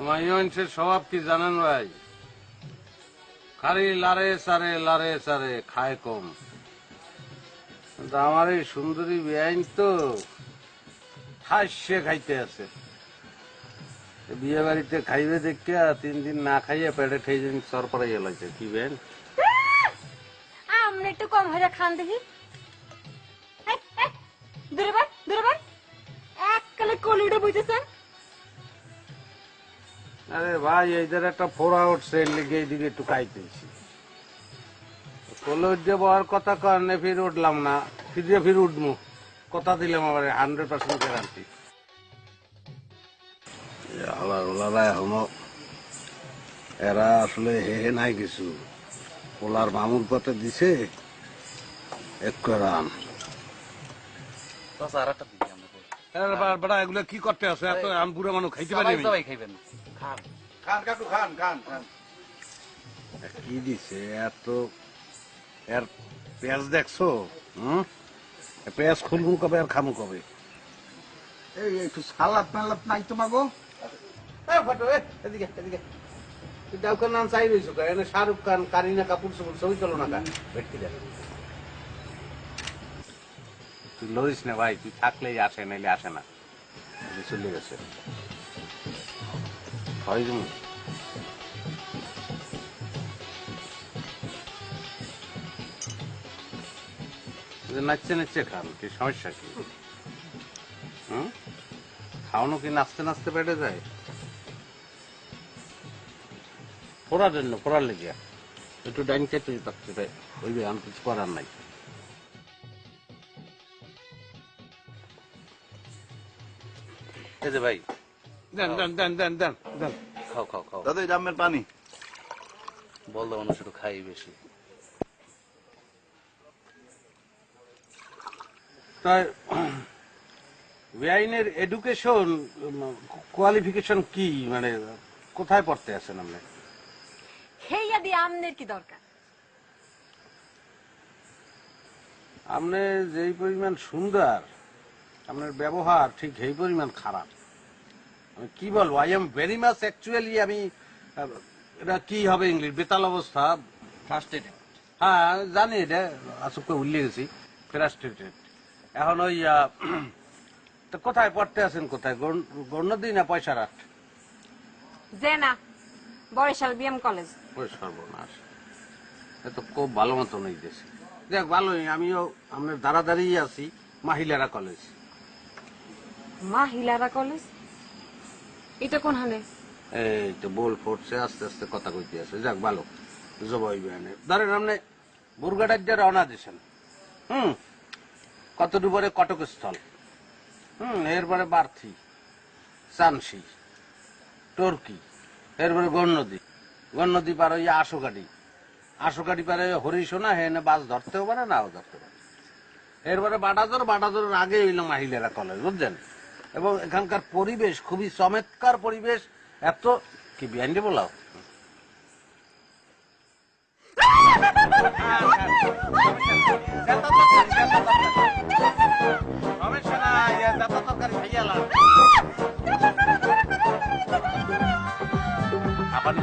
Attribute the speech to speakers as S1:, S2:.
S1: মানুষের স্বভাব কি জানেন ভাই? খালি লারে সারে লারে সারে খায় কম। কিন্তু আমার এই সুন্দরী বেআইন তো ঠাসে খাইতে আছে। বিয়ে বাড়িতে খাইবে দেখে তিন দিন না খাইয়ে পেটে ঠেই দিন সর পড়াইয়া লাগছে কি বেন?
S2: আমরা একটু কম হয়ে খান দেখি। এই, এই, দূরে ভাই দূরে ভাই এক কালে কলিউডে বুঝতেছেন
S1: আরে ভাই এইদের একটা ফোরা উঠছে এর লিগে এইদিকে একটু খাইতেছি। কলেজ যে বহার কথা কারণে ফির উঠলাম না। ফিরে ফির উঠবো কথা দিলাম আবার হান্ড্রেড পার্সেন্ট গ্যারান্টি আল্লাহ ওলারা এখনও এরা আসলে হে হে নাই কিছু। ওলার মামুর পথে দিছে এক রান বেটা এগুলো কি করতে আছে? এত আম বুড়ো মানুষ খাইতে পারি
S3: সবাই
S1: আমি?
S3: সবাই খাইবেন। খান।
S4: খান কাকু খান খান খান।
S1: কি দিছে? এত এর পেঁয়াজ দেখছ? হুম? পেঁয়াজ খুলবো কবে আর খামু কবে?
S4: এই একটু সালাদ মালাদ নাই তোমাগো?
S1: এদিকে এদিকে। ডাউকার নাম চাই রয়েছো এনে শাহরুখ খান কারিনা কাপুর ছবি চলো না কান ভেটকি দেখ তুই লরিস না ভাই তুই থাকলেই আসে নাইলে আসে না। এই চলে গেছে। তুমি। যে নাচছে নাচছে খান, কি সমস্যা কি? হুম? খাওয়ানো কি নাচতে নাচতে পেটে যায়? ফোড়ার জন্য ফোড়ার লেগে একটু ডাইন কেটে থাকতে পারে ওই আমি কিছু করার নাই।
S3: এই যে ভাই।
S1: দেন দেন দেন দেন দেন দেন।
S3: খাও খাও খাও।
S4: দাদা পানি।
S3: মানুষ একটু খাই বেশি।
S1: তাই বেআইনের এডুকেশন কোয়ালিফিকেশন কি? মানে কোথায় পড়তে আছেন আপনি?
S2: খেইয়া দিয়ে আমনের কি দরকার?
S1: আপনি যেই পরিমাণ সুন্দর আপনার ব্যবহার ঠিক সেই পরিমাণ খারাপ। আমি কি বলব? I am very much actually আমি এটা কি হবে ইংলিশ বেতাল অবস্থা
S3: ফার্স্টেড
S1: হ্যাঁ জানি এটা আসুক উল্লে গেছি। ফ্রাস্ট্রেটেড এখন ওই তো কোথায় পড়তে আছেন কোথায়? গণ্য দিই না পয়সা রাখ
S2: যে না বরিশাল বিএম কলেজ
S1: ওই সর্বনাশ এ তো খুব ভালো মতো নেই দেশে দেখ ভালোই আমিও আপনার দাঁড়াদাঁড়িয়ে আছি মাহিলারা কলেজ
S2: মা হিলারা কলেজ? এটা কোন হালে?
S1: এই তো বল ফোর্সে আস্তে আস্তে কথা কইতে আছে। যাক, ভালো। জবাই বেয়ানে ধরেন আপনি বুর্গাটার যে রওনা দিয়েছেন হুম? কতটুকু পরে কটক স্থল হুম, এরপরে বার্থি, চানসি, টর্কি, এরপরে গণনদী। গণনদী পার হইয়া আশুকাটি আশুকাটি পারে হরিশোনা হেনে বাস ধরতেও পারে, নাও ধরতে পারে। এরপরে বাটাদর বাটাদরের আগে হইল মাহিলেরা কলেজ, বুঝছেন? এবং এখানকার পরিবেশ খুবই চমৎকার পরিবেশ। এত কি বিয়ান্ডে বলাও? আবার